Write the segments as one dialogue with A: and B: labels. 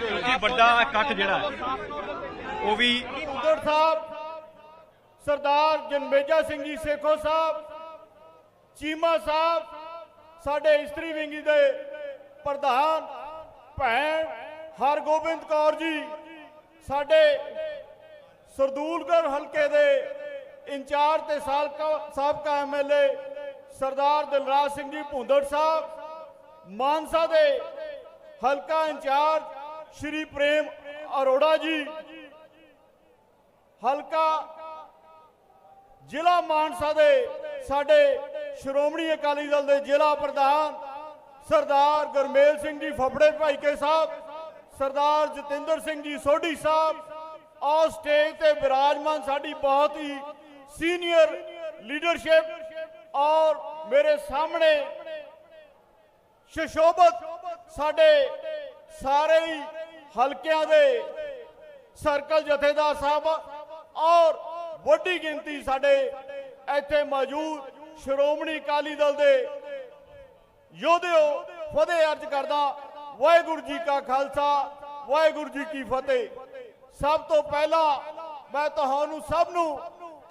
A: ਕਿ ਵੱਡਾ ਇਕੱਠ ਜਿਹੜਾ ਉਹ ਵੀ
B: ਉਧਰ ਸਾਹਿਬ, ਸਰਦਾਰ ਜਨਮੇਜਾ ਸਿੰਘ ਜੀ, ਸੇਖੋ ਸਾਹਿਬ, ਚੀਮਾ ਸਾਹਿਬ, ਸਾਡੇ ਇਸਤਰੀ ਵਿੰਗੀ ਦੇ ਪ੍ਰਧਾਨ ਭੈਣ ਹਰਗੋਬਿੰਦ ਕੌਰ ਜੀ, ਸਾਡੇ ਸਰਦੂਲਗੜ੍ਹ ਹਲਕੇ ਦੇ ਇੰਚਾਰਜ ਤੇ ਸਾਲਕਾ ਸਾਬਕਾ ਐਮਐਲਏ ਸਰਦਾਰ ਦਿਲਰਾਜ ਸਿੰਘ ਜੀ ਭੁੰਦੜ ਸਾਹਿਬ, ਮਾਨਸਾ ਦੇ ਹਲਕਾ ਇੰਚਾਰਜ ਸ਼੍ਰੀ ਪ੍ਰੇਮ ਅਰੋੜਾ ਜੀ। ਹਲਕਾ ਜ਼ਿਲ੍ਹਾ ਮਾਨਸਾ ਦੇ ਸਾਡੇ ਸ਼੍ਰੋਮਣੀ ਅਕਾਲੀ ਦਲ ਦੇ ਜ਼ਿਲ੍ਹਾ ਪ੍ਰਧਾਨ ਸਰਦਾਰ ਗੁਰਮੇਲ ਸਿੰਘ ਜੀ ਫਫੜੇ ਭਾਈਕੇ ਸਾਹਿਬ, ਸਰਦਾਰ ਜਤਿੰਦਰ ਸਿੰਘ ਜੀ ਸੋਢੀ ਸਾਹਿਬ ਔਰ ਸਟੇਜ ਤੇ ਵਿਰਾਜਮਾਨ ਸਾਡੀ ਬਹੁਤ ਹੀ ਸੀਨੀਅਰ ਲੀਡਰਸ਼ਿਪ ਔਰ ਮੇਰੇ ਸਾਹਮਣੇ ਸ਼ਸ਼ੋਭਤ ਸਾਡੇ ਸਾਰੇ ਹੀ ਹਲਕਿਆਂ ਦੇ ਸਰਕਲ ਜਥੇਦਾਰ ਸਾਹਿਬ ਔਰ ਵੱਡੀ ਗਿਣਤੀ ਸਾਡੇ ਇੱਥੇ ਮੌਜੂਦ ਸ਼੍ਰੋਮਣੀ ਅਕਾਲੀ ਦਲ ਦੇ ਯੋਧਿਓ ਫਤਿਹ ਅਰਜ ਕਰਦਾ ਵਾਹਿਗੁਰੂ ਜੀ ਕਾ ਖਾਲਸਾ, ਵਾਹਿਗੁਰੂ ਜੀ ਕੀ ਫਤਿਹ। ਸਭ ਤੋਂ ਪਹਿਲਾਂ ਮੈਂ ਤੁਹਾਨੂੰ ਸਭ ਨੂੰ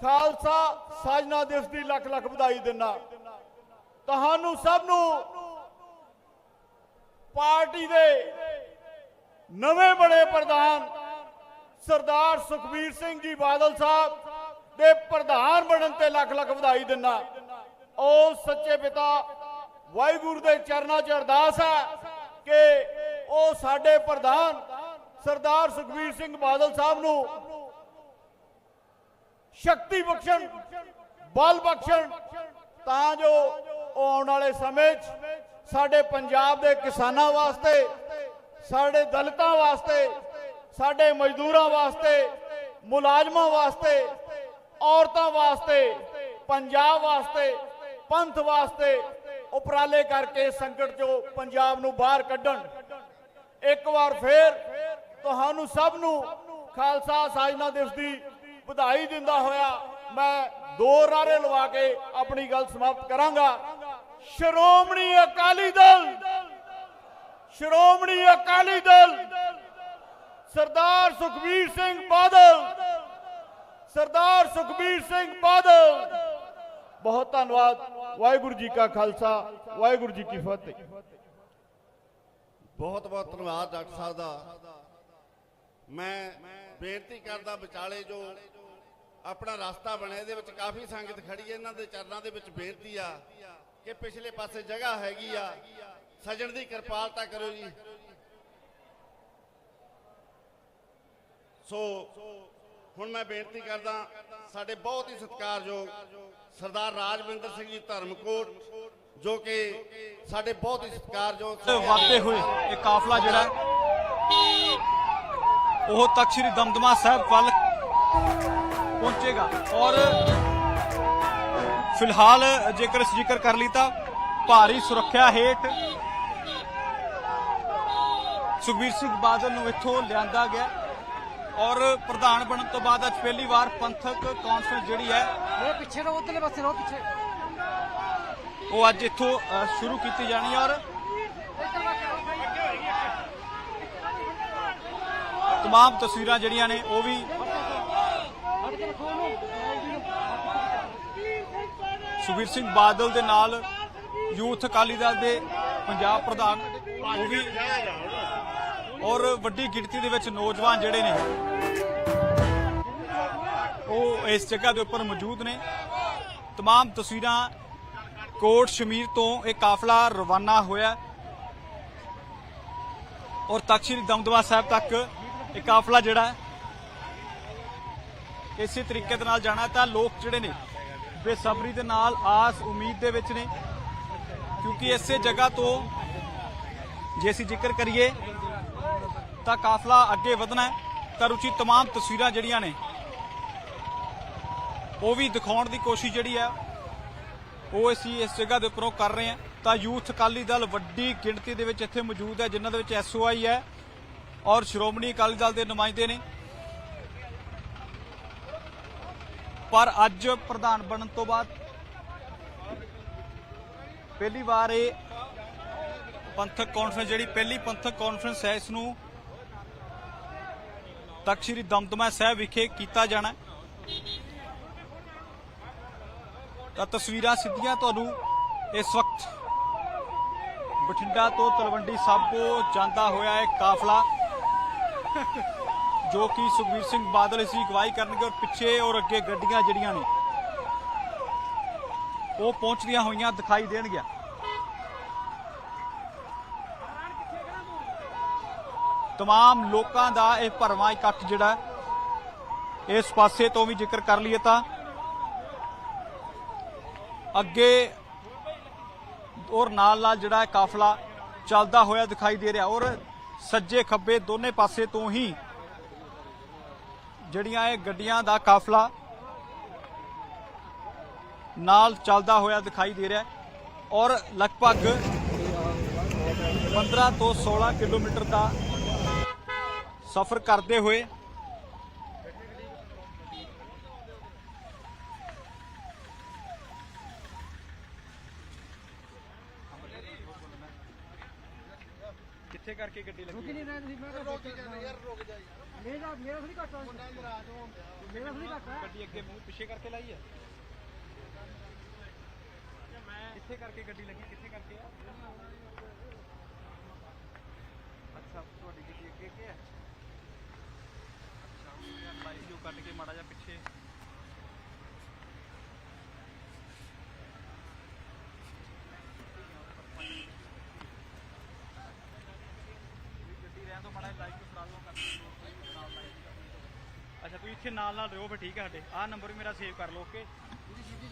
B: ਖਾਲਸਾ ਸਾਜਨਾ ਦਿਵਸ ਦੀ ਲੱਖ ਲੱਖ ਵਧਾਈ ਦਿੰਦਾ। ਤੁਹਾਨੂੰ ਸਭ ਨੂੰ ਪਾਰਟੀ ਦੇ ਨਵੇਂ ਬਣੇ ਪ੍ਰਧਾਨ ਸਰਦਾਰ ਸੁਖਬੀਰ ਸਿੰਘ ਜੀ ਬਾਦਲ ਸਾਹਿਬ ਦੇ ਪ੍ਰਧਾਨ ਬਣਨ ਤੇ ਲੱਖ ਲੱਖ ਵਧਾਈ ਦਿੰਦਾ। ਉਹ ਸੱਚੇ ਪਿਤਾ ਵਾਹਿਗੁਰੂ ਦੇ ਚਰਨਾਂ 'ਚ ਅਰਦਾਸ ਹੈ ਕਿ ਉਹ ਸਾਡੇ ਪ੍ਰਧਾਨ ਸਰਦਾਰ ਸੁਖਬੀਰ ਸਿੰਘ ਬਾਦਲ ਸਾਹਿਬ ਨੂੰ ਸ਼ਕਤੀ ਬਖਸ਼ਣ, ਬਲ ਬਖਸ਼ਣ, ਤਾਂ ਜੋ ਆਉਣ ਵਾਲੇ ਸਮੇਂ 'ਚ ਸਾਡੇ ਪੰਜਾਬ ਦੇ ਕਿਸਾਨਾਂ ਵਾਸਤੇ ਸਾਡੇ ਦਲਿਤਾਂ ਵਾਸਤੇ, ਸਾਡੇ ਮਜ਼ਦੂਰਾਂ ਵਾਸਤੇ, ਮੁਲਾਜ਼ਮਾਂ ਵਾਸਤੇ, ਔਰਤਾਂ ਵਾਸਤੇ, ਪੰਜਾਬ ਵਾਸਤੇ, ਪੰਥ ਵਾਸਤੇ ਉਪਰਾਲੇ ਕਰਕੇ ਸੰਕਟ ਚੋਂ ਪੰਜਾਬ ਨੂੰ ਬਾਹਰ ਕੱਢਣ। ਇੱਕ ਵਾਰ ਫੇਰ ਤੁਹਾਨੂੰ ਸਭ ਨੂੰ ਖਾਲਸਾ ਸਾਜਨਾ ਦਿਵਸ ਦੀ ਵਧਾਈ ਦਿੰਦਾ ਹੋਇਆ ਮੈਂ ਦੋ ਰਾਰੇ ਲਵਾ ਕੇ ਆਪਣੀ ਗੱਲ ਸਮਾਪਤ ਕਰਾਂਗਾ। ਸ਼੍ਰੋਮਣੀ ਅਕਾਲੀ ਦਲ ਸ਼੍ਰੋਮਣੀ ਅਕਾਲੀ ਦਲ ਸਰਦਾਰ ਸੁਖਬੀਰ ਸਿੰਘ ਬਾਦਲ, ਸਰਦਾਰ ਸੁਖਬੀਰ ਸਿੰਘ ਬਾਦਲ। ਬਹੁਤ ਧੰਨਵਾਦ। ਵਾਹਿਗੁਰੂ ਜੀ ਕਾ ਖਾਲਸਾ, ਵਾਹਿਗੁਰੂ ਜੀ ਕੀ ਫਤਿਹ।
C: ਬਹੁਤ ਬਹੁਤ ਧੰਨਵਾਦ ਡਾਕਟਰ ਸਾਹਿਬ ਦਾ। ਮੈਂ ਬੇਨਤੀ ਕਰਦਾ ਵਿਚਾਲੇ ਜੋ ਆਪਣਾ ਰਸਤਾ ਬਣਿਆ, ਇਹਦੇ ਵਿੱਚ ਕਾਫੀ ਸੰਗਤ ਖੜੀ ਹੈ। ਇਹਨਾਂ ਦੇ ਚਰਨਾਂ ਦੇ ਵਿੱਚ ਬੇਨਤੀ ਆ ਕਿ ਪਿਛਲੇ ਪਾਸੇ ਜਗ੍ਹਾ ਹੈਗੀ ਆ। ਸਜਣ ਦੀ ਕਿਰਪਾਲਤਾ ਕਰੋ ਜੀ। ਸੋ, ਹੁਣ ਮੈਂ ਬੇਨਤੀ ਕਰਦਾ, ਸਾਡੇ ਬਹੁਤ ਹੀ ਸਤਿਕਾਰਯੋਗ ਸਰਦਾਰ ਰਾਜਵਿੰਦਰ ਸਿੰਘ ਜੀ ਧਰਮਕੋਟ, ਜੋ ਕਿ ਸਾਡੇ ਬਹੁਤ ਹੀ ਸਤਿਕਾਰਯੋਗ
A: ਵਾਧੇ ਹੋਏ ਇਹ ਕਾਫਲਾ ਜਿਹੜਾ ਉਹ ਤਖਤ ਸ੍ਰੀ ਦਮਦਮਾ ਸਾਹਿਬ ਵੱਲ ਪਹੁੰਚੇਗਾ। ਔਰ ਫਿਲਹਾਲ ਜੇਕਰ ਅਸੀਂ ਜ਼ਿਕਰ ਕਰ ਲਈ ਤਾਂ ਭਾਰੀ ਸੁਰੱਖਿਆ ਹੇਠ ਸੁਖਬੀਰ ਸਿੰਘ ਬਾਦਲ ਨੂੰ ਇੱਥੋਂ ਲਿਆਂਦਾ ਗਿਆ ਔਰ ਪ੍ਰਧਾਨ ਬਣਨ ਤੋਂ ਬਾਅਦ ਅੱਜ ਪਹਿਲੀ ਵਾਰ ਪੰਥਕ ਕਾਨਫਰੰਸ ਜਿਹੜੀ ਹੈ
D: ਉਹ ਪਿੱਛੇ ਰਹੋ ਉਧਰਲੇ ਪਾਸੇ ਰਹੋ ਪਿੱਛੇ।
A: ਉਹ ਅੱਜ ਇੱਥੋਂ ਸ਼ੁਰੂ ਕੀਤੀ ਜਾਣੀ ਔਰ ਤਮਾਮ ਤਸਵੀਰਾਂ ਜਿਹੜੀਆਂ ਨੇ ਉਹ ਵੀ ਸੁਖਬੀਰ ਸਿੰਘ ਬਾਦਲ ਦੇ ਨਾਲ ਯੂਥ ਅਕਾਲੀ ਦਲ ਦੇ ਪੰਜਾਬ ਪ੍ਰਧਾਨ ਉਹ ਵੀ ਔਰ ਵੱਡੀ ਗਿਣਤੀ ਦੇ ਵਿੱਚ ਨੌਜਵਾਨ ਜਿਹੜੇ ਨੇ ਉਹ ਇਸ ਜਗ੍ਹਾ ਦੇ ਉੱਪਰ ਮੌਜੂਦ ਨੇ तमाम ਤਸਵੀਰਾਂ ਕੋਟ ਸ਼ਮੀਰ ਤੋਂ ਇਹ ਕਾਫਲਾ ਰਵਾਨਾ ਹੋਇਆ ਔਰ ਤਖ਼ਤ ਸ੍ਰੀ ਦਮਦਮਾ ਸਾਹਿਬ ਤੱਕ ਇਹ ਕਾਫਲਾ ਜਿਹੜਾ ਹੈ ਇਸੇ ਤਰੀਕੇ ਦੇ ਨਾਲ ਜਾਣਾ ਤਾਂ ਲੋਕ ਜਿਹੜੇ ਨੇ ਬੇਸਬਰੀ ਦੇ ਨਾਲ ਆਸ ਉਮੀਦ ਦੇ ਵਿੱਚ ਨੇ ਕਿਉਂਕਿ ਇਸੇ ਜਗ੍ਹਾ ਤੋਂ ਜੇ ਅਸੀਂ ਜ਼ਿਕਰ ਕਰੀਏ ਤਾਂ ਕਾਫਲਾ ਅੱਗੇ ਵਧਣਾ ਹੈ ਤਾਂ ਰੁਚੀ तमाम ਤਸਵੀਰਾਂ ਜਿਹੜੀਆਂ ਨੇ ਉਹ ਵੀ ਦਿਖਾਉਣ ਦੀ ਕੋਸ਼ਿਸ਼ ਜਿਹੜੀ ਹੈ ਉਹ ਅਸੀਂ ਇਸ ਜਗ੍ਹਾ ਦੇ ਉੱਪਰੋਂ ਕਰ ਰਹੇ ਹਾਂ ਤਾਂ ਯੂਥ ਅਕਾਲੀ ਦਲ ਵੱਡੀ ਗਿਣਤੀ ਦੇ ਵਿੱਚ ਇੱਥੇ ਮੌਜੂਦ ਹੈ ਜਿਨ੍ਹਾਂ ਦੇ ਵਿੱਚ ਐਸਓਆਈ ਹੈ ਔਰ ਸ਼੍ਰੋਮਣੀ ਅਕਾਲੀ ਦਲ ਦੇ ਨੁਮਾਇੰਦੇ ਨੇ ਪਰ ਅੱਜ ਪ੍ਰਧਾਨ ਬਣਨ ਤੋਂ ਬਾਅਦ ਪਹਿਲੀ ਵਾਰ ਇਹ ਪੰਥਕ ਕਾਨਫਰੰਸ ਜਿਹੜੀ ਪਹਿਲੀ ਪੰਥਕ ਕਾਨਫਰੰਸ ਹੈ ਇਸ ਨੂੰ ਤਖਤ ਸ੍ਰੀ ਦਮਦਮਾ ਸਾਹਿਬ ਵਿਖੇ ਕੀਤਾ ਜਾਣਾ ਤਾਂ ਤਸਵੀਰਾਂ ਸਿੱਧੀਆਂ ਤੁਹਾਨੂੰ ਇਸ ਵਕਤ ਬਠਿੰਡਾ ਤੋਂ ਤਲਵੰਡੀ ਸਾਬੋ ਜਾਂਦਾ ਹੋਇਆ ਹੈ ਕਾਫਲਾ, ਜੋ ਕਿ ਸੁਖਬੀਰ ਸਿੰਘ ਬਾਦਲ ਇਸ ਦੀ ਅਗਵਾਈ ਕਰਨਗੇ ਔਰ ਪਿੱਛੇ ਔਰ ਅੱਗੇ ਗੱਡੀਆਂ ਜਿਹੜੀਆਂ ਨੇ ਉਹ ਪਹੁੰਚਦੀਆਂ ਹੋਈਆਂ ਦਿਖਾਈ ਦੇਣਗੀਆਂ तमाम ਲੋਕਾਂ ਦਾ ਇਹ ਭਰਵਾਂ ਇਕੱਠ ਜਿਹੜਾ ਹੈ, ਇਸ ਪਾਸੇ ਤੋਂ ਵੀ ਜ਼ਿਕਰ ਕਰ ਲਈਏ ਤਾਂ ਅੱਗੇ ਔਰ ਨਾਲ ਨਾਲ ਜਿਹੜਾ ਹੈ ਕਾਫਲਾ ਚੱਲਦਾ ਹੋਇਆ ਦਿਖਾਈ ਦੇ ਰਿਹਾ ਔਰ ਸੱਜੇ ਖੱਬੇ ਦੋਨੇ ਪਾਸੇ ਤੋਂ ਹੀ ਜਿਹੜੀਆਂ ਇਹ ਗੱਡੀਆਂ ਦਾ ਕਾਫਲਾ ਨਾਲ ਚੱਲਦਾ ਹੋਇਆ ਦਿਖਾਈ ਦੇ ਰਿਹਾ ਹੈ ਔਰ ਲਗਭਗ 15 ਤੋਂ 16 ਕਿਲੋਮੀਟਰ ਦਾ ਸਫ਼ਰ ਕਰਦੇ ਹੋਏ ਕਿੱਥੇ ਕਰਕੇ ਗੱਡੀ ਲੱਗੀ
D: ਰੁਕ ਨਹੀਂ ਰਹੇ ਤੁਸੀਂ ਮੈਂ ਰੁਕ ਯਾਰ ਰੁਕ ਜਾ। ਮੇਰਾ ਮੇਰਾ ਥੋੜੀ ਘੱਟ। ਮੇਰਾ ਥੋੜੀ ਘੱਟ। ਹੈ
A: ਗੱਡੀ ਅੱਗੇ ਮੂੰਹ ਪਿੱਛੇ ਕਰਕੇ ਲਾਈ ਹੈ? ਕਿੱਥੇ ਕਰਕੇ ਗੱਡੀ ਲੱਗੀ? ਕਿੱਥੇ ਕਰਕੇ ਆ? ਅੱਛਾ ਤੁਹਾਡੀ ਗੱਡੀ ਅੱਗੇ ਹੈ ਅੱਛਾ ਉਹ ਯਾਰ ਲਾਈ ਸੀ ਉਹ ਕੱਢ ਕੇ ਮਾੜਾ ਜਿਹਾ ਪਿੱਛੇ। ਗੱਡੀ ਰਹਿਣ ਤੋਂ ਮਾੜਾ ਨੂੰ ਨਾਲ ਲਾਈਵ ਅੱਛਾ ਤੁਸੀਂ ਇੱਥੇ ਨਾਲ ਨਾਲ ਰਹੋ ਫਿਰ ਠੀਕ ਹੈ ਸਾਡੇ। ਆਹ ਨੰਬਰ ਵੀ ਮੇਰਾ ਸੇਵ ਕਰ ਲਓ ਓਕੇ
D: ਗੱਡੀ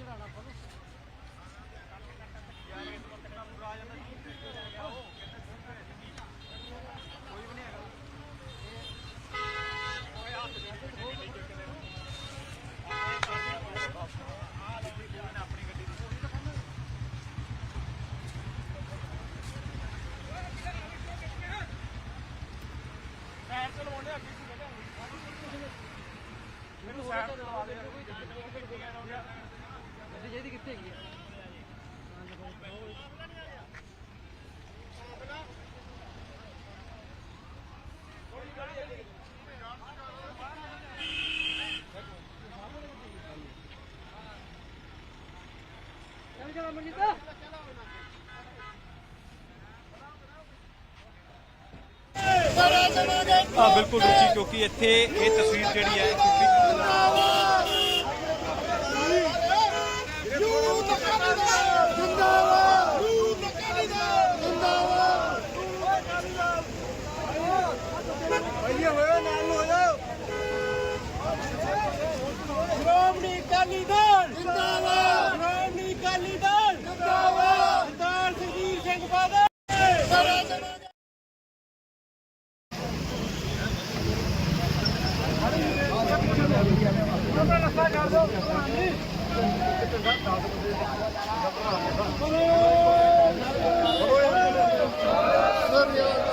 D: ਜਿਹਦੀ ਕਿੱਥੇ ਹੈਗੀ ਹੈ ਚੱਲ ਚੱਲ ਅਮਰਜੀਤ
A: ਹਾਂ ਬਿਲਕੁਲ ਰੁਚੀ ਕਿਉਂਕਿ ਇੱਥੇ ਇਹ ਤਸਵੀਰ ਜਿਹੜੀ ਹੈ
B: ਸ਼੍ਰੋਮਣੀ ਅਕਾਲੀ ਦਲ ਜਿੰਦਾਬਾਦ ਸ਼੍ਰੋਮਣੀ ਅਕਾਲੀ ਦਲ ਜਿੰਦਾਬਾਦ ਸਰਦਾਰ ਸੁਖਬੀਰ ਸਿੰਘ ਬਾਦਲ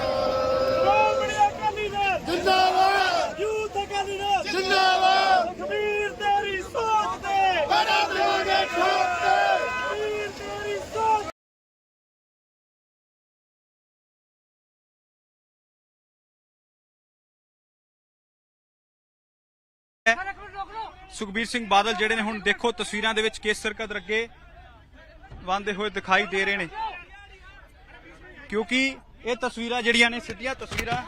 B: ਸ਼੍ਰੋਮਣੀ ਅਕਾਲੀ ਦਲ ਜਿੰਦਾਬਾਦ ਯੂਥ ਅਕਾਲੀ ਦਲ ਜਿੰਦਾਬਾਦ ਸੁਖਬੀਰ ਤੇਰੀ ਸੋਚ ਤੇ ਬੜਾ ਦੇਵਾਂਗੇ ਠੋਕ ਤੇ ਸੁਖਬੀਰ ਤੇਰੀ ਸੋਚ
D: ਇੱਕ ਮਿੰਟ ਰੁਕ ਲਓ
A: ਸੁਖਬੀਰ ਸਿੰਘ ਬਾਦਲ ਜਿਹੜੇ ਨੇ ਹੁਣ ਦੇਖੋ ਤਸਵੀਰਾਂ ਦੇ ਵਿੱਚ ਕੇਸਰ ਕਦਰ ਅੱਗੇ ਵਾਂਦੇ ਹੋਏ ਦਿਖਾਈ ਦੇ ਰਹੇ ਨੇ। ਕਿਉਂਕਿ ਇਹ ਤਸਵੀਰਾਂ ਜਿਹੜੀਆਂ ਨੇ ਸਿੱਧੀਆਂ ਤਸਵੀਰਾਂ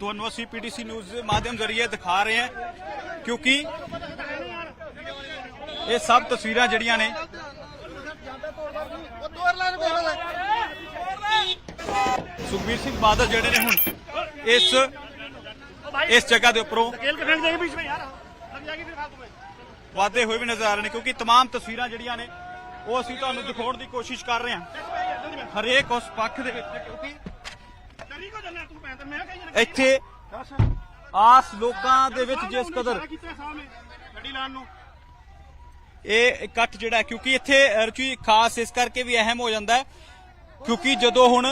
A: ਤੁਹਾਨੂੰ ਅਸੀਂ ਪੀਟੀਸੀ ਨਿਊਜ਼ ਦੇ ਮਾਧਿਅਮ ਜ਼ਰੀਏ ਦਿਖਾ ਰਹੇ ਹਾਂ। ਕਿਉਂਕਿ ਇਹ ਸਭ ਤਸਵੀਰਾਂ ਜਿਹੜੀਆਂ ਨੇ ਸੁਖਬੀਰ ਸਿੰਘ ਬਾਦਲ ਜਿਹੜੇ ਨੇ ਹੁਣ ਇਸ ਇਸ ਜਗ੍ਹਾ ਦੇ ਉੱਪਰੋਂ
B: खेल के फेंक देंगे बीच में यार लग जाएगी फिर फालतू में
A: ਵਾਧੇ ਹੋਏ ਵੀ ਨਜ਼ਰ ਆ ਰਹੇ ਨੇ ਕਿਉਂਕਿ तमाम ਤਸਵੀਰਾਂ ਜਿਹੜੀਆਂ ਨੇ ਉਹ ਅਸੀਂ ਤੁਹਾਨੂੰ ਦਿਖਾਉਣ ਦੀ ਕੋਸ਼ਿਸ਼ ਕਰ ਰਹੇ ਹਾਂ ਹਰੇਕ ਉਸ ਪੱਖ ਦੇ ਵਿੱਚ ਕਿਉਂਕਿ
B: डरी को चलना तू पैंतर मैं कहीं
A: ਇੱਥੇ ਆਸ ਲੋਕਾਂ ਦੇ ਵਿੱਚ ਜਿਸ ਕਦਰ
B: ਕੀਤਾ ਸਾਹਮਣੇ ਗੱਡੀ ਲਾਣ ਨੂੰ
A: ਇਹ ਇਕੱਠ ਜਿਹੜਾ ਹੈ, ਕਿਉਂਕਿ ਇੱਥੇ ਰੁਚੀ ਖਾਸ ਇਸ ਕਰਕੇ ਵੀ ਅਹਿਮ ਹੋ ਜਾਂਦਾ ਹੈ ਕਿਉਂਕਿ ਜਦੋਂ ਹੁਣ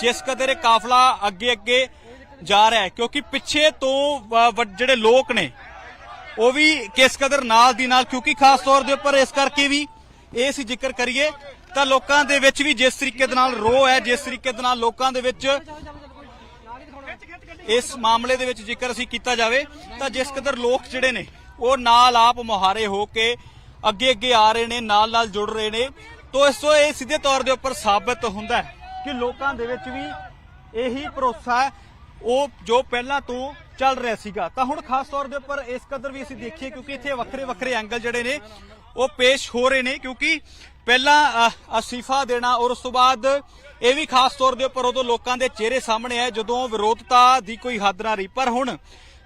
A: ਜਿਸ ਕਦਰ ਇਹ ਕਾਫਲਾ ਅੱਗੇ ਅੱਗੇ ਜਾ ਰਿਹਾ ਹੈ ਕਿਉਂਕਿ ਪਿੱਛੇ ਤੋਂ ਵ- ਵ- ਜਿਹੜੇ ਲੋਕ ਨੇ ਉਹ ਵੀ ਕਿਸ ਕਦਰ ਨਾਲ ਦੀ ਨਾਲ, ਕਿਉਂਕਿ ਖਾਸ ਤੌਰ ਦੇ ਉੱਪਰ ਇਸ ਕਰਕੇ ਵੀ ਇਹ ਸੀ ਜ਼ਿਕਰ ਕਰੀਏ, ਤਾਂ ਲੋਕਾਂ ਦੇ ਵਿੱਚ ਵੀ ਜਿਸ ਤਰੀਕੇ ਦੇ ਨਾਲ ਰੋਹ ਹੈ, ਜਿਸ ਤਰੀਕੇ ਦੇ ਨਾਲ ਲੋਕਾਂ ਦੇ ਵਿੱਚ ਇਸ ਮਾਮਲੇ ਦੇ ਵਿੱਚ ਜੇਕਰ ਅਸੀਂ ਕੀਤਾ ਜਾਵੇ, ਤਾਂ ਜਿਸ ਕਦਰ ਲੋਕ ਜਿਹੜੇ ਨੇ, ਉਹ ਨਾਲ ਆਪ ਮੁਹਾਰੇ ਹੋ ਕੇ ਅੱਗੇ ਅੱਗੇ ਆ ਰਹੇ ਨੇ ਨਾਲ ਨਾਲ ਜੁੜ ਰਹੇ ਨੇ, ਤੋਂ ਇਸ ਤੋਂ ਇਹ ਸਿੱਧੇ ਤੌਰ ਦੇ ਉੱਪਰ ਸਾਬਤ ਹੁੰਦਾ ਹੈ ਕਿ ਲੋਕਾਂ ਦੇ ਵਿੱਚ ਵੀ ਇਹੀ ਭਰੋਸਾ ਹੈ। ਉਹ ਜੋ ਪਹਿਲਾਂ ਤੋਂ ਚੱਲ ਰਿਹਾ ਸੀਗਾ। ਤਾਂ ਹੁਣ ਖਾਸ ਤੌਰ ਦੇ ਉੱਪਰ ਇਸ ਕਦਰ ਵੀ ਅਸੀਂ ਦੇਖੀਏ ਕਿਉਂਕਿ ਇੱਥੇ ਵੱਖਰੇ ਵੱਖਰੇ ਐਂਗਲ ਜਿਹੜੇ ਨੇ ਉਹ ਪੇਸ਼ ਹੋ ਰਹੇ ਨੇ ਕਿਉਂਕਿ ਪਹਿਲਾਂ ਅ, ਦੇਣਾ ਔਰ ਉਸ ਤੋਂ ਬਾਅਦ ਇਹ ਵੀ ਖਾਸ ਤੌਰ ਦੇ ਉੱਪਰ ਉਦੋਂ ਲੋਕਾਂ ਦੇ ਚਿਹਰੇ ਸਾਹਮਣੇ ਆਏ ਜਦੋਂ ਵਿਰੋਧਤਾ ਦੀ ਕੋਈ ਹੱਦ ਨਾ ਰਹੀ। ਪਰ ਹੁਣ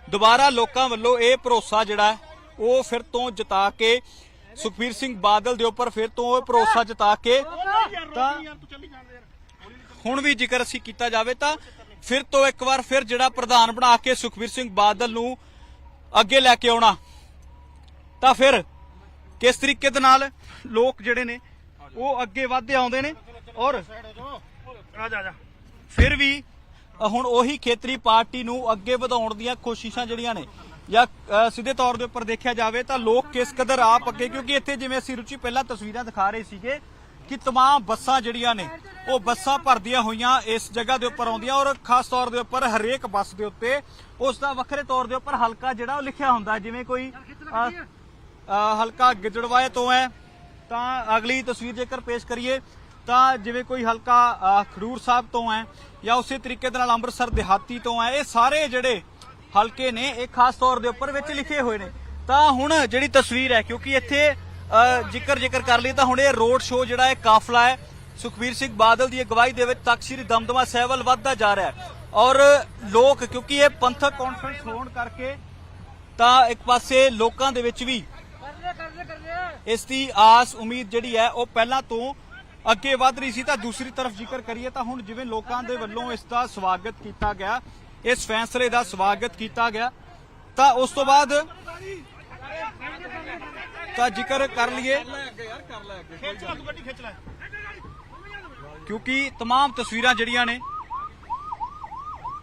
A: ਦੁਬਾਰਾ ਲੋਕਾਂ ਵੱਲੋਂ ਇਹ ਭਰੋਸਾ ਜਿਹੜਾ ਉਹ ਫਿਰ ਤੋਂ ਜਿਤਾ ਕੇ ਸੁਖਬੀਰ ਸਿੰਘ ਬਾਦਲ ਦੇ ਉੱਪਰ ਫਿਰ ਤੋਂ ਇਹ ਭਰੋਸਾ ਜਿਤਾ ਕੇ ਤਾਂ ਹੁਣ ਵੀ ਜ਼ਿਕਰ ਅਸੀਂ ਕੀਤਾ ਜਾਵੇ ਤਾਂ ਫਿਰ ਤੋਂ ਇੱਕ ਵਾਰ ਫਿਰ ਜਿਹੜਾ ਪ੍ਰਧਾਨ ਬਣਾ ਕੇ ਸੁਖਬੀਰ ਸਿੰਘ ਬਾਦਲ ਨੂੰ ਅੱਗੇ ਲੈ ਕੇ ਆਉਣਾ। ਤਾਂ ਫਿਰ ਕਿਸ ਤਰੀਕੇ ਦੇ ਨਾਲ ਲੋਕ ਜਿਹੜੇ ਨੇ ਉਹ ਅੱਗੇ ਵਧਦੇ ਆਉਂਦੇ ਨੇ ਔਰ ਫਿਰ ਵੀ ਹੁਣ ਉਹੀ ਖੇਤਰੀ ਪਾਰਟੀ ਨੂੰ ਅੱਗੇ ਵਧਾਉਣ ਦੀਆਂ ਕੋਸ਼ਿਸ਼ਾਂ ਜਿਹੜੀਆਂ ਨੇ ਜਾਂ ਸਿੱਧੇ ਤੌਰ ਦੇ ਉੱਪਰ ਦੇਖਿਆ ਜਾਵੇ ਤਾਂ ਲੋਕ ਕਿਸ ਕਦਰ ਆਪ ਅੱਗੇ ਕਿਉਂਕਿ ਇੱਥੇ ਜਿਵੇਂ ਅਸੀਂ ਰੁਚੀ ਪਹਿਲਾਂ ਤਸਵੀਰਾਂ ਦਿਖਾ ਰਹੇ ਸੀਗੇ ਕਿ तमाम ਬੱਸਾਂ ਜਿਹੜੀਆਂ ਨੇ ਉਹ ਬੱਸਾਂ ਭਰਦੀਆਂ ਹੋਈਆਂ ਇਸ ਜਗ੍ਹਾ ਦੇ ਉੱਪਰ ਆਉਂਦੀਆਂ ਔਰ ਖਾਸ ਤੌਰ ਦੇ ਉੱਪਰ ਹਰੇਕ ਬੱਸ ਦੇ ਉੱਤੇ ਉਸ ਦਾ ਵੱਖਰੇ ਤੌਰ ਦੇ ਉੱਪਰ ਹਲਕਾ ਜਿਹੜਾ ਉਹ ਲਿਖਿਆ ਹੁੰਦਾ ਹੈ। ਜਿਵੇਂ ਕੋਈ ਅ, ਅ, ਹਲਕਾ ਗਿੱਦੜਵਾਏ ਤੋਂ ਹੈ ਤਾਂ ਅਗਲੀ ਤਸਵੀਰ ਜੇਕਰ ਪੇਸ਼ ਕਰੀਏ ਤਾਂ ਜਿਵੇਂ ਕੋਈ ਹਲਕਾ ਅ, ਖਡੂਰ ਸਾਹਿਬ ਤੋਂ ਹੈ ਜਾਂ ਉਸੇ ਤਰੀਕੇ ਦੇ ਨਾਲ ਅੰਮ੍ਰਿਤਸਰ ਦਿਹਾਤੀ ਤੋਂ ਹੈ ਇਹ ਸਾਰੇ ਜਿਹੜੇ ਹਲਕੇ ਨੇ ਇਹ ਖਾਸ ਤੌਰ ਦੇ ਉੱਪਰ ਵਿੱਚ ਲਿਖੇ ਹੋਏ ਨੇ ਤਾਂ ਹੁਣ ਜਿਹੜੀ ਤਸਵੀਰ ਹੈ ਕਿਉਂਕਿ ਇੱਥੇ ਅ, ਜ਼ਿਕਰ ਜ਼ਿਕਰ ਕਰ ਲਈ ਤਾਂ ਹੁਣ ਇਹ ਰੋਡ ਸ਼ੋਅ ਜਿਹੜਾ ਹੈ ਕਾਫਲਾ ਹੈ। ਸੁਖਬੀਰ ਸਿੰਘ ਬਾਦਲ ਦੀ ਅਗਵਾਈ ਦੇ ਵਿੱਚ ਤਖਤ ਸ੍ਰੀ ਦਮਦਮਾ ਸਾਹਿਬ ਵੱਲ ਵੱਧਦਾ ਜਾ ਰਿਹਾ ਹੈ। ਔਰ ਲੋਕ, ਕਿਉਂਕਿ ਇਹ ਪੰਥਕ ਕਾਨਫਰੰਸ ਹੋਣ ਕਰਕੇ ਤਾਂ ਇੱਕ ਪਾਸੇ ਲੋਕਾਂ ਦੇ ਵਿੱਚ ਵੀ ਇਸ ਦੀ ਆਸ, ਉਮੀਦ ਜਿਹੜੀ ਹੈ, ਉਹ ਪਹਿਲਾਂ ਤੋਂ ਅੱਗੇ ਵਧ ਰਹੀ ਸੀ। ਤਾਂ ਦੂਸਰੀ ਤਰਫ ਜ਼ਿਕਰ ਕਰੀਏ ਤਾਂ ਹੁਣ ਜਿਵੇਂ ਲੋਕਾਂ ਦੇ ਵੱਲੋਂ ਇਸ ਦਾ ਸਵਾਗਤ ਕੀਤਾ ਗਿਆ, ਇਸ ਫੈਸਲੇ ਦਾ ਸਵਾਗਤ ਕੀਤਾ ਗਿਆ, ਤਾਂ ਉਸ ਤੋਂ ਬਾਅਦ ਤਾਂ ਜ਼ਿਕਰ ਕਰ ਲਈਏ ਕਿਉਂਕਿ तमाम ਤਸਵੀਰਾਂ ਜਿਹੜੀਆਂ ਨੇ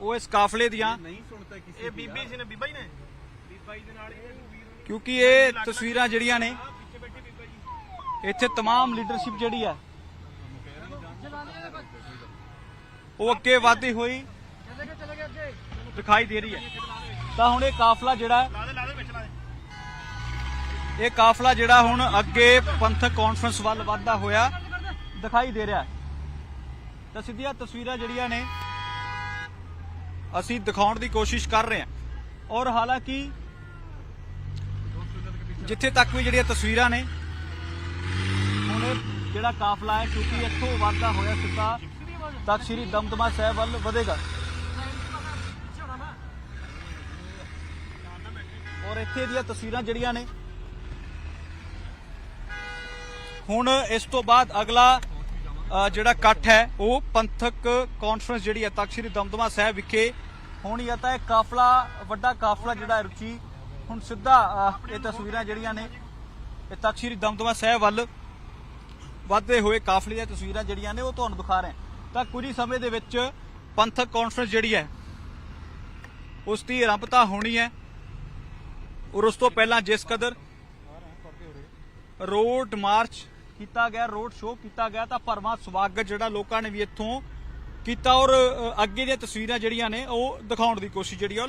A: ਉਹ ਇਸ ਕਾਫਲੇ ਦੀਆਂ
E: ਇਹ ਬੀਬੀ ਸੀ ਨੇ ਬੀਬਾ ਹੀ ਨੇ
A: ਕਿਉਂਕਿ ਇਹ ਤਸਵੀਰਾਂ ਜਿਹੜੀਆਂ ਨੇ ਇੱਥੇ तमाम ਲੀਡਰਸ਼ਿਪ ਜਿਹੜੀ ਹੈ ਉਹ ਅੱਗੇ ਵਧਦੀ ਹੋਈ
D: ਚਲੇ ਗਏ ਚਲੇ ਗਏ ਅੱਗੇ
A: ਦਿਖਾਈ ਦੇ ਰਹੀ ਹੈ ਤਾਂ ਹੁਣ ਇਹ ਕਾਫਲਾ ਜਿਹੜਾ ਹੈ
E: ਲਾ ਦੇ ਲਾ ਦੇ ਵਿੱਚ ਲਾ ਦੇ
A: ਇਹ ਕਾਫਲਾ ਜਿਹੜਾ ਹੁਣ ਅੱਗੇ ਪੰਥਕ ਕਾਨਫਰੰਸ ਵੱਲ ਵਧਦਾ ਹੋਇਆ ਦਿਖਾਈ ਦੇ ਰਿਹਾ ਹੈ। ਤਾਂ ਸਿੱਧੀਆਂ ਤਸਵੀਰਾਂ ਜਿਹੜੀਆਂ ਨੇ ਅਸੀਂ ਦਿਖਾਉਣ ਦੀ ਕੋਸ਼ਿਸ਼ ਕਰ ਰਹੇ ਹਾਂ। ਔਰ ਹਾਲਾਂਕਿ ਜਿੱਥੇ ਤੱਕ ਵੀ ਜਿਹੜੀਆਂ ਤਸਵੀਰਾਂ ਨੇ, ਹੁਣ ਜਿਹੜਾ ਕਾਫਲਾ ਹੈ, ਕਿਉਂਕਿ ਇੱਥੋਂ ਵਾਧਾ ਹੋਇਆ ਸਿੱਧਾ ਤੱਕ ਸ੍ਰੀ ਦਮਦਮਾ ਸਾਹਿਬ ਵੱਲ ਵਧੇਗਾ। ਔਰ ਇੱਥੇ ਦੀਆਂ ਤਸਵੀਰਾਂ ਜਿਹੜੀਆਂ ਨੇ ਹੁਣ ਇਸ ਤੋਂ ਬਾਅਦ ਅਗਲਾ ਜਿਹੜਾ ਇਕੱਠ ਹੈ, ਉਹ ਪੰਥਕ ਕਾਨਫਰੰਸ ਜਿਹੜੀ ਹੈ, ਤਖਤ ਦਮਦਮਾ ਸਾਹਿਬ ਵਿਖੇ ਹੋਣੀ ਹੈ। ਤਾਂ ਇਹ ਕਾਫਲਾ, ਵੱਡਾ ਕਾਫਲਾ ਜਿਹੜਾ ਰੁਚੀ, ਹੁਣ ਸਿੱਧਾ ਇਹ ਤਸਵੀਰਾਂ ਜਿਹੜੀਆਂ ਨੇ, ਇਹ ਤਖਤ ਦਮਦਮਾ ਸਾਹਿਬ ਵੱਲ ਵੱਧਦੇ ਹੋਏ ਕਾਫਲੇ ਦੀਆਂ ਤਸਵੀਰਾਂ ਜਿਹੜੀਆਂ ਨੇ, ਉਹ ਤੁਹਾਨੂੰ ਦਿਖਾ ਰਹੇ ਤਾਂ ਕੁਝ ਹੀ ਸਮੇਂ ਦੇ ਵਿੱਚ ਪੰਥਕ ਕਾਨਫਰੰਸ ਜਿਹੜੀ ਹੈ, ਉਸ ਦੀ ਆਰੰਭਤਾ ਹੋਣੀ ਹੈ। ਔਰ ਉਸ ਤੋਂ ਪਹਿਲਾਂ ਜਿਸ ਕਦਰ ਰੋਡ ਮਾਰਚ ਕੀਤਾ ਗਿਆ ਰੋਡ ਸ਼ੋਅ ਕੀਤਾ ਗਿਆ ਤਾਂ ਭਰਵਾਂ ਸਵਾਗਤ ਜਿਹੜਾ ਲੋਕਾਂ ਨੇ ਵੀ ਇੱਥੋਂ ਕੀਤਾ ਔਰ ਅੱਗੇ ਦੀਆਂ ਤਸਵੀਰਾਂ ਜਿਹੜੀਆਂ ਨੇ ਉਹ ਦਿਖਾਉਣ ਦੀ ਕੋਸ਼ਿਸ਼ ਜਿਹੜੀ ਆ।